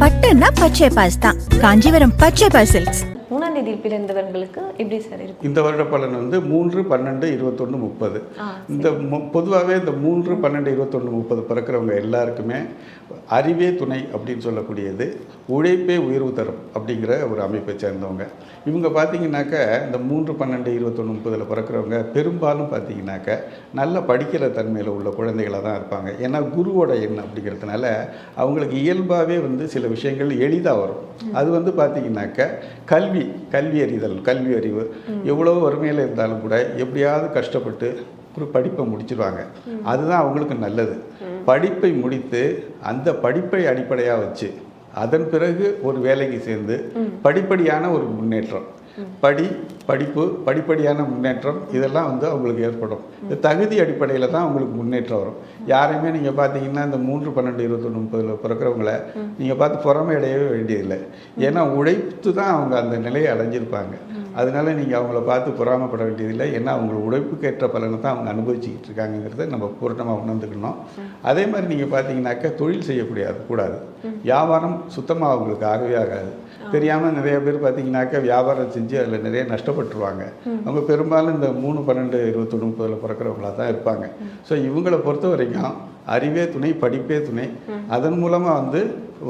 பட்டுன்னா பச்சை பாஸ் தான். காஞ்சிபுரம் பச்சை பாஸ் தேதி பிறந்தவர்களுக்கு எப்படி சார் இருக்கும்? இந்த வருட பலன் வந்து மூன்று பன்னெண்டு இருபத்தொன்று முப்பது. இந்த பொதுவாகவே இந்த மூன்று பன்னெண்டு இருபத்தொன்று முப்பது பிறக்கிறவங்க எல்லாருக்குமே அறிவே துணை அப்படின்னு சொல்லக்கூடியது உழைப்பே உயர்வு தரும் அப்படிங்கிற ஒரு அமைப்பை சேர்ந்தவங்க. இவங்க பார்த்தீங்கன்னாக்க இந்த மூன்று பன்னெண்டு இருபத்தொன்று முப்பதில் பிறக்கிறவங்க பெரும்பாலும் பார்த்தீங்கன்னாக்க நல்ல படிக்கிற தன்மையில் உள்ள குழந்தைகளாக தான் இருப்பாங்க. ஏன்னா குருவோட எண் அப்படிங்கிறதுனால அவங்களுக்கு இயல்பாகவே வந்து சில விஷயங்கள் எளிதாக வரும். அது வந்து பார்த்தீங்கன்னாக்க கல்வி கல்வி அறிதல் கல்வி அறிவு எவ்வளோ வறுமையில் இருந்தாலும் கூட எப்படியாவது கஷ்டப்பட்டு ஒரு படிப்பை முடிச்சிருவாங்க. அதுதான் அவங்களுக்கு நல்லது. படிப்பை முடித்து அந்த படிப்பை அடிப்படையாக வச்சு அதன் பிறகு ஒரு வேலைக்கு சேர்ந்து படிப்படியான ஒரு முன்னேற்றம். படி படிப்பு படிப்படியான முன்னேற்றம் இதெல்லாம் வந்து அவங்களுக்கு ஏற்படும். இந்த தகுதி அடிப்படையில் தான் அவங்களுக்கு முன்னேற்றம் வரும். யாரையுமே நீங்கள் பார்த்தீங்கன்னா இந்த மூன்று பன்னெண்டு இருபத்தொன்று முப்பதில் பிறக்கிறவங்கள நீங்கள் பார்த்து பொறாமை அடையவே வேண்டியதில்லை. ஏன்னா உழைத்து தான் அவங்க அந்த நிலையை அடைஞ்சிருப்பாங்க. அதனால நீங்கள் அவங்கள பார்த்து பொறாமைப்பட வேண்டியதில்லை. ஏன்னா அவங்க உழைப்புக்கு ஏற்ற பலனை தான் அவங்க அனுபவிச்சுக்கிட்டு இருக்காங்கிறத நம்ம பூரணமாக உணர்ந்துக்கணும். அதே மாதிரி நீங்கள் பார்த்தீங்கன்னாக்கா தொழில் செய்யக்கூடாது கூடாது. வியாபாரம் சுத்தமாக அவங்களுக்கு ஆகவே ஆகாது. தெரியாமல் நிறைய பேர் பார்த்தீங்கன்னாக்கா வியாபாரம் செஞ்சு அதில் நிறைய நஷ்டப்பட்டுருவாங்க. அவங்க பெரும்பாலும் இந்த மூணு பன்னெண்டு இருபத்தொன்று முப்பதில் பிறக்கிறவங்களா தான் இருப்பாங்க. ஸோ இவங்களை பொறுத்த வரைக்கும் அறிவே துணை படிப்பே துணை. அதன் மூலமாக வந்து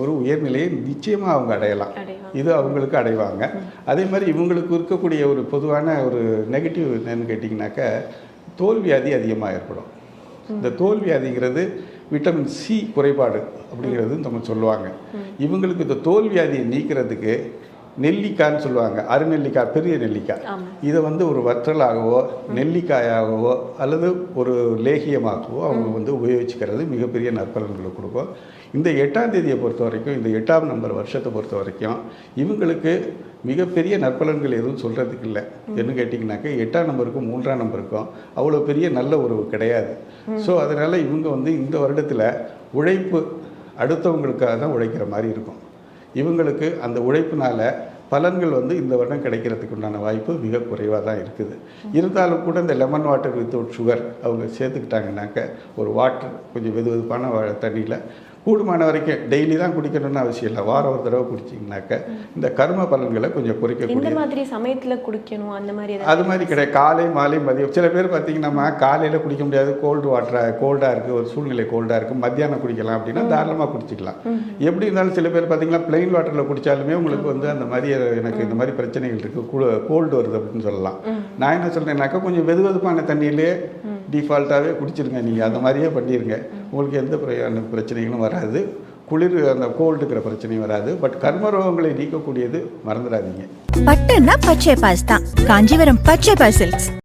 ஒரு உயர்நிலையை நிச்சயமாக அவங்க அடையலாம். இது அவங்களுக்கு அடைவாங்க. அதே மாதிரி இவங்களுக்கு இருக்கக்கூடிய ஒரு பொதுவான ஒரு நெகட்டிவ் என்னன்னு கேட்டிங்கனாக்கா தோல்வியாதி அதிகமாக ஏற்படும். இந்த தோல்வியாதிங்கிறது விட்டமின் சி குறைபாடு அப்படிங்கிறது நம்ம சொல்லுவாங்க. இவங்களுக்கு இந்த தோல்வியாதியை நீக்கிறதுக்கு நெல்லிக்காய்ன்னு சொல்லுவாங்க. அருநெல்லிக்காய் பெரிய நெல்லிக்காய். இதை வந்து ஒரு வற்றலாகவோ நெல்லிக்காயாகவோ அல்லது ஒரு லேகியமாகவோ அவங்க வந்து உபயோகிச்சுக்கிறது மிகப்பெரிய நற்பலன்களை கொடுக்கும். இந்த எட்டாம் தேதியை பொறுத்த வரைக்கும் இந்த எட்டாம் நம்பர் வருஷத்தை பொறுத்த வரைக்கும் இவங்களுக்கு மிகப்பெரிய நற்பலன்கள் எதுவும் சொல்கிறதுக்கு இல்லை. என்ன கேட்டிங்கனாக்கா எட்டாம் நம்பருக்கும் மூன்றாம் நம்பருக்கும் அவ்வளோ பெரிய நல்ல உறவு கிடையாது. ஸோ அதனால் இவங்க வந்து இந்த வருடத்தில் உழைப்பு அடுத்தவங்களுக்காக தான் உழைக்கிற மாதிரி இருக்கும். இவங்களுக்கு அந்த உழைப்பினால பலன்கள் வந்து இந்த வருடம் கிடைக்கிறதுக்கு உண்டான வாய்ப்பு மிக குறைவாக தான் இருக்குது. இருந்தாலும் கூட இந்த லெமன் வாட்டர் வித்தவுட் சுகர் அவங்க சேர்த்துக்கிட்டாங்கனாக்க ஒரு வாட்டர் கொஞ்சம் வெது வெதுப்பான தண்ணியில் கூடுமான வரைக்கும் டெய்லி தான் குடிக்கணும்னு அவசியம் இல்லை. வாரம் ஒரு தடவை குடிச்சிங்கனாக்க இந்த கர்ம பலன்களை கொஞ்சம் எந்த குறைக்கக்கூடிய மாதிரி சமயத்துல குடிக்கணும்? அந்த மாதிரி அது மாதிரி கிடையாது. காலை மாலை மதியம். சில பேர் பார்த்தீங்கன்னா காலையில் குடிக்க முடியாது. கோல்டு வாட்டராக கோல்டாக இருக்குது ஒரு சூழ்நிலை கோல்டாக இருக்குது மத்தியானம் குடிக்கலாம் அப்படின்னா தாராளமாக குடிச்சிக்கலாம். எப்படி இருந்தாலும் சில பேர் பார்த்தீங்கன்னா பிளெயின் வாட்டரில் குடித்தாலுமே உங்களுக்கு வந்து அந்த மாதிரி எனக்கு இந்த மாதிரி பிரச்சனைகள் இருக்குது கோல்டு வருது அப்படின்னு சொல்லலாம். நான் என்ன சொல்கிறேன்னாக்கா கொஞ்சம் வெது வெதுப்பான தண்ணியிலே டிஃபால்ட்டாகவே குடிச்சிருங்க நீங்கள் அந்த மாதிரியே பண்ணிடுங்க உங்களுக்கு எந்த பிரச்சனைகளும் வராது. குளிர் அந்த கோல்டுங்கிற பிரச்சனையும் வராது. பட் கர்ம ரோகங்களை நீக்கக்கூடியது மறந்துடாதீங்க. பட்டுன்னா பச்சை பாஸ் தான். காஞ்சிபுரம் பச்சை பாசில்ஸ்